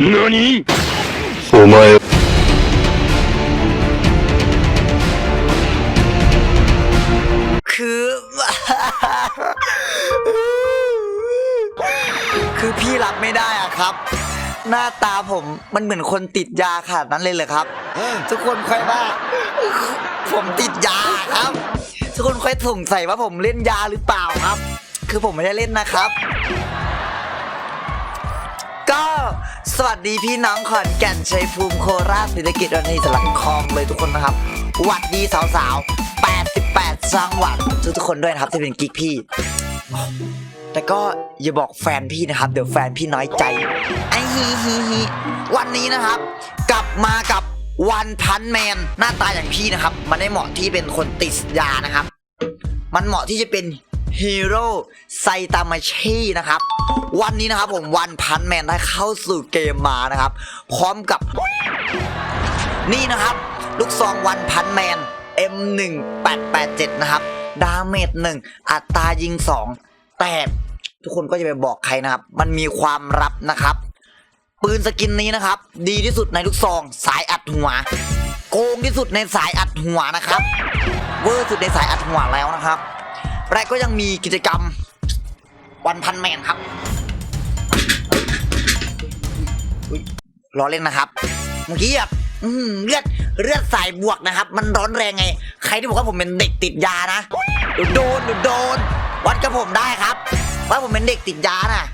何お前 คือ คือพี่รับไม่ได้อะครับ หน้าตาผมมันเหมือนคนติดยาขนาดนั้นเลยเหรอครับ ทุกคนค่อยว่า ผมติดยาครับ ทุกคนค่อยสงสัยว่าผมเล่นยาหรือเปล่าครับ คือผมไม่ได้เล่นนะครับ ก็สวัสดีพี่น้องขอนแก่นชัยภูมิโคราชเศรษฐกิจวันนี้สลักคลองเลยทุกคนนะครับหวัดดีสาวๆ 88จังหวัดทุกๆคนด้วยนะครับที่เป็นกิ๊กพี่ แต่ก็อย่าบอกแฟนพี่นะครับ เดี๋ยวแฟนพี่น้อยใจไอ้ฮีฮีฮีวันนี้นะครับ กลับมากับวันพันแมนหน้าตาอย่างพี่นะครับ มันได้เหมาะที่เป็นคนติดยานะครับ มันเหมาะที่จะเป็น ฮีโร่ไซตามาชีนะครับ วันนี้นะครับผมวันพันแมนได้เข้าสู่เกมมานะครับ พร้อมกับ นี่นะครับ ลูกซองวันพันแมน M1887 นะครับ ดาเมจหนึ่งอัตรายิง 2 แต่ทุกคนก็จะไปบอกใครนะครับ มันมีความลับนะครับ ปืนสกินนี้นะครับ ดีที่สุดในลูกซอง สายอัดหัว โกงที่สุดในสายอัดหัวนะครับ เวอร์สุดในสายอัดหัวแล้วนะครับ และก็ยังมีกิจกรรมวันพันแมนครับล้อเล่นนะครับ เมื่อกี้แบบเลือดเลือดสายบวกนะครับ มันร้อนแรงไง ใครที่บอกว่าผมเป็นเด็กติดยานะดโดนโดน วัดกับผมได้ครับ ว่าผมเป็นเด็กติดยาน่ะ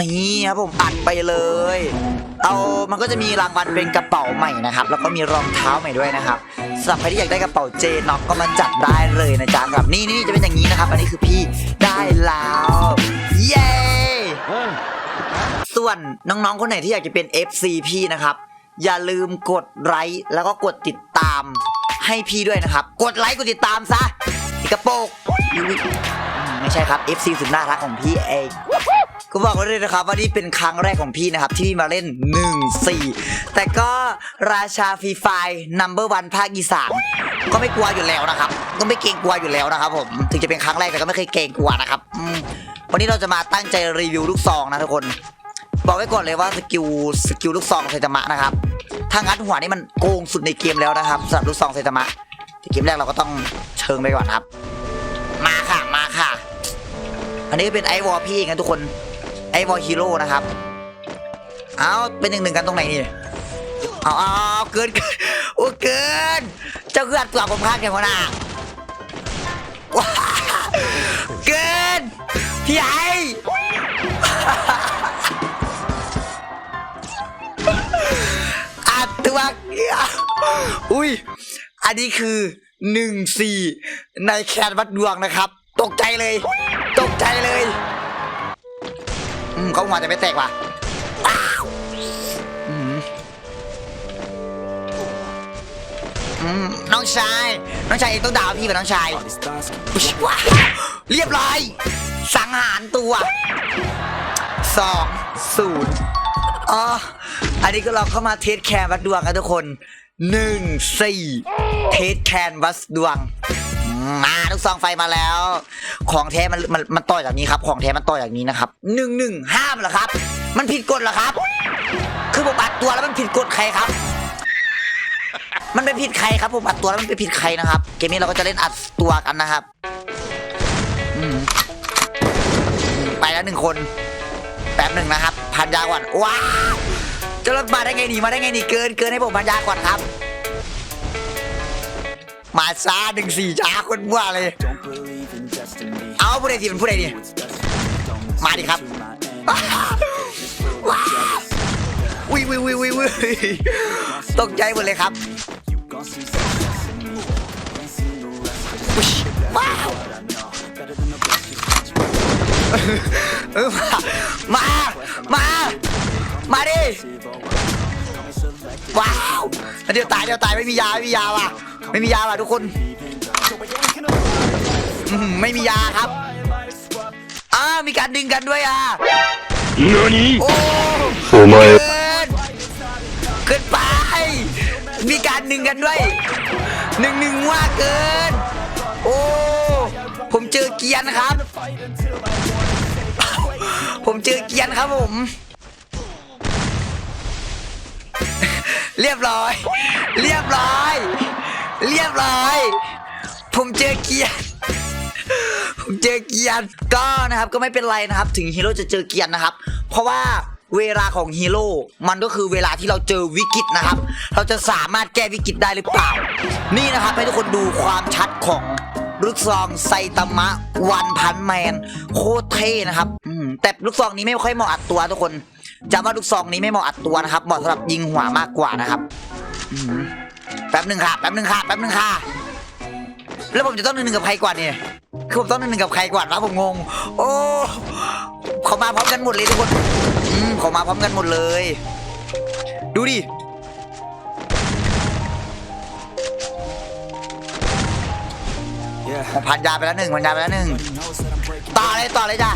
นี่ครับผมอัดไปเลย เอามันก็จะมีรางวัลเป็นกระเป๋าใหม่นะครับ แล้วก็มีรองเท้าใหม่ด้วยนะครับสำหรับใครที่อยากได้กระเป๋าเจน็อกก็มาจัดได้เลยนะจ๊ะกับนี่นี่จะเป็นอย่างนี้นะครับ อันนี้คือพี่ได้แล้วเย้ส่วนน้องๆคนไหนที่อยากจะเป็น FC พี่นะครับ อย่าลืมกดไลค์แล้วก็กดติดตามให้พี่ด้วยนะครับ กดไลค์กดติดตามซะกระโปกไม่ใช่ครับ FC สุดน่ารักของพี่เอง ก็บอกไว้เลยนะครับว่านี่เป็นครั้งแรกของพี่นะครับ ที่พี่มาเล่น 1-4 แต่ก็ราชาฟรีไฟนัมเบอร์วันภาคอีสานก็ไม่กลัวอยู่แล้วนะครับ ก็ไม่เกรงกลัวอยู่แล้วนะครับผม ถึงจะเป็นครั้งแรกแต่ก็ไม่เคยเกรงกลัวนะครับอืมวันนี้เราจะมาตั้งใจรีวิวลูกซองนะทุกคน บอกไว้ก่อนเลยว่าสกิลสกิลลูกซองไซตามะนะครับ ถ้างัดหัวนี่มันโกงสุดในเกมแล้วนะครับสำหรับลูกซองไซตามะที่เกมแรกเราก็ต้องเชิงไปก่อนครับ มาค่ะ มาค่ะ อันนี้เป็นไอวอลพี่เองนะทุกคน ไอ้วอลฮีโร่นะครับ เอาเป็นหนึ่งหนึ่งกันตรงไหนนี่เอาเอาเกินเกินโอ้เกิน เจ้าเกือดตัวผมข้างแกหัวหน้าเกินพี่ไออัดตัวอุ้ย อันนี้คือหนึ่งสี่ในแคนวัดดวงนะครับ ตกใจเลย ตกใจเลย อืมเขาหัวจะไม่แตกว่ะอืมอืมน้องชาย น้องชายเองต้องด่าพี่เป็นน้องชายอุ๊ยว้าวเรียบร้อย สังหารตัวสองศูนย์อ๋อ อันนี้ก็เราเข้ามาเทสแคนวัดดวงกันทุกคนหนึ่งสี่เทสแคนวัดดวง มาทุกซองไฟมาแล้ว ของแท้มันมันมันต่อจากนี้ครับ ของแท้มันต่อจากนี้นะครับหนึ่งหนึ่งห้ามเหรอครับ มันผิดกฎเหรอครับ คือผมอัดตัวแล้วมันผิดกฎใครครับ มันเป็นผิดใครครับผมอัดตัวแล้วมันเป็นผิดใครนะครับ เกมนี้เราก็จะเล่นอัดตัวกันนะครับอืมไปแล้วหนึ่งคนแป๊บหนึ่งนะครับ พันยาก่อนว้าจะรถมาได้ไงหนีมาได้ไงหนีเกินเกินให้ผมพันยาก่อนครับ มาช้าหนึ่งสี่ช้าคนบ้าเลย เอาผู้ใดสิเป็นผู้ใดนี่มาดิครับว้าววิววิววิววิวตกใจหมดเลยครับอุ๊ยว้าวเออมา มา มาดิ ว้าวเดี๋ยวตายเดี๋ยวตายไม่มียาไม่มียาว่ะไม่มียาว่ะทุกคนไม่มียาครับอ้ามีการดึงกันด้วยอะนี่โอ้โหเกินไป มีการดึงกันด้วยหนึ่งหนึ่งว่าเกิน โอ้ผมเจอเกียนครับ ผมเจอเกียนครับผม เรียบร้อย เรียบร้อย เรียบร้อย ผมเจอเกียร์ผมเจอเกียร์ก็นะครับก็ไม่เป็นไรนะครับ ถึงฮีโร่จะเจอเกียร์นะครับ เพราะว่าเวลาของฮีโร่ มันก็คือเวลาที่เราเจอวิกฤตนะครับ เราจะสามารถแก้วิกฤตได้หรือเปล่า นี่นะครับให้ทุกคนดูความชัดของลูกซองไซตามะวันพันแมน โคตรเท่นะครับแต่ลูกซองนี้ไม่ค่อยเหมาะอัดตัวทุกคน จำว่าลูกซองนี้ไม่เหมาะอัดตัวนะครับเหมาะสำหรับยิงหัวมากกว่านะครับอืมแป๊บหนึ่งค่ะแป๊บหนึ่งค่ะแป๊บหนึ่งค่ะแล้วผมจะต้องหนึ่งหนึ่งกับใครก่อนเนี่ยคือผมต้องหนึ่งหนึ่งกับใครก่อนวะผมงง โอ้เขามาพร้อมกันหมดเลยทุกคนอืมเขามาพร้อมกันหมดเลย ดูดิผมพันยาไปแล้วหนึ่งพันยาไปแล้วหนึ่ง ต่อเลยต่อเลยจ้ะ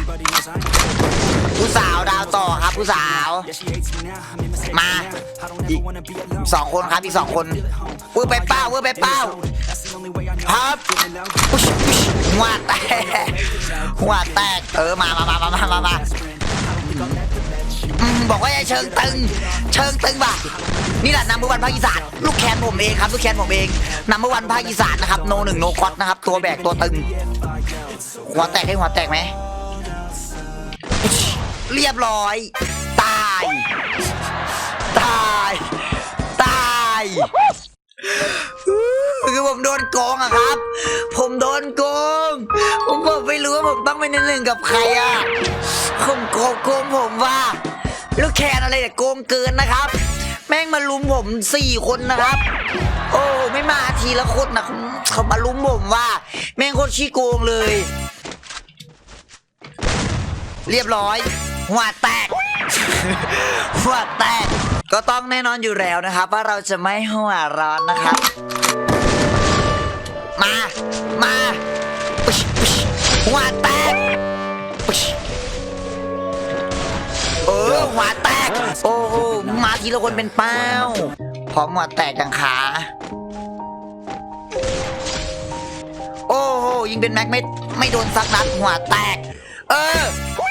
ผู้สาวดาวต่อครับผู้สาว มาอีกสองคนครับอีกสองคนเวอร์ไปเป้าเวอร์ไปเป้าครับหัวแตกหัวแตกเออมามามามามามาบอกว่าไอ้เชิงตึง เชิงตึงป่ะนี่แหละนัมเบอร์วันภาคอีสานลูกแคนผมเองครับลูกแคนผมเองนัมเบอร์วันภาคอีสานนะครับโนหนึ่งโนคอตนะครับตัวแบกตัวตึง หัวแตกให้หัวแตกไหม เรียบร้อย ตาย ตาย ตายคือผมโดนโกงอะครับ ผมโดนโกง ผมบอกไม่รู้ว่าผมต้องไปนหนึ่งกับใครอะผมโกงโกงผมว่า ลูกแคนอะไรเนี่ยโกงเกินนะครับ แม่งมาลุมผมสี่คนนะครับ โอ้ไม่มาทีละคนนะเขามาลุมผมว่า แม่งโคตรขี้โกงเลย เรียบร้อย หัวแตก หัวแตก ก็ต้องแน่นอนอยู่แล้วนะครับ ว่าเราจะไม่หัวร้อนนะครับ มา มาหัวแตก เออหัวแต ก โอ้โหมาทีละคนเป็นเป้าพร้อมหัวแตกจังขา โอ้โหยิงเป็นแม็กไม่ไม่โดนสักนัดหัวแตก เออ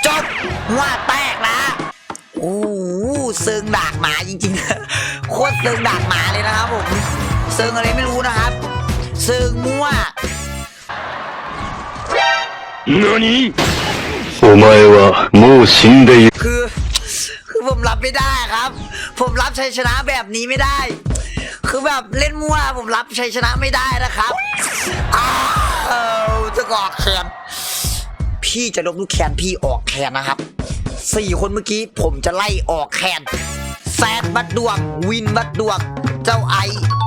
จบหัวแตกนะโอ้โหเซิงดากหมาจริงๆ โคตรเซิงดากหมาเลยนะครับผมเซิงอะไรไม่รู้นะครับเซิงมั่ว 何お前はもう死んでいる。 คือ คือ ผมรับไม่ได้ครับ ผมรับชัยชนะแบบนี้ไม่ได้ คือแบบเล่นมั่วผมรับชัยชนะไม่ได้นะครับอ้าวจะกอดแขนพี่จะลบลูกแขนพี่ออกแขนนะครับสี่คนเมื่อกี้ผมจะไล่ออกแขนแซดวัดดวง วินวัดดวง เจ้าไอ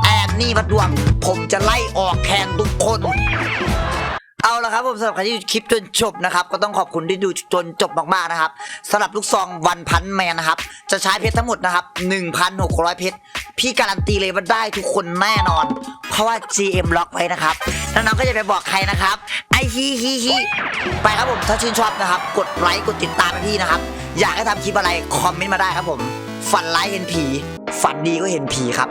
แอนนี่วัดดวง ผมจะไล่ออกแขนทุกคน เอาละครับผมสำหรับใครที่ดูคลิปจนจบนะครับก็ต้องขอบคุณที่ดูจนจบมากๆนะครับสำหรับลูกซองวันพันแมนนะครับจะใช้เพชรทั้งหมดนะครับ1,600 เพชรพี่การันตีเลยว่าได้ทุกคนแน่นอน เพราะว่า GM ล็อกไว้นะครับแล้วน้องก็จะไปบอกใครนะครับไอฮีฮีฮีไปครับผมถ้าชื่นชอบนะครับ กดไลค์กดติดตามพี่นะครับ อยากให้ทำคลิปอะไรคอมเมนต์มาได้ครับผม ฝันร้ายเห็นผี ฝันดีก็เห็นผีครับ